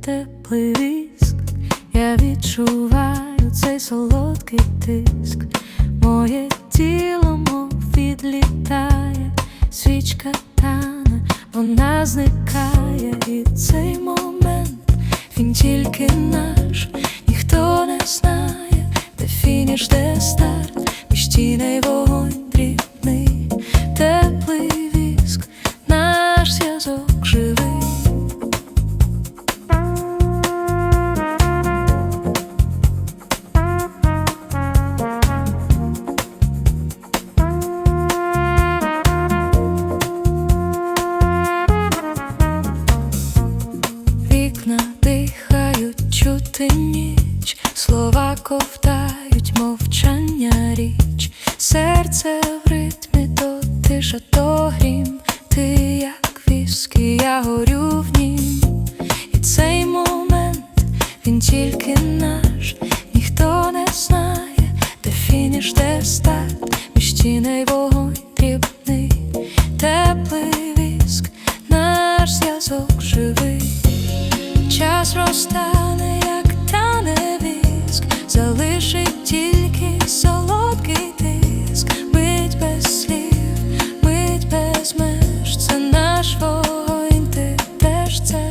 теплий віск, я відчуваю цей солодкий тиск, моє тіло мов відлітає, свічка тане, вона зникає, і цей момент він тільки наш, ніхто не знає, Вікна дихають, чути ніч, слова ковтають, мовчання річ, серце в ритмі, то тиша, то грім, ти як віскі, я горю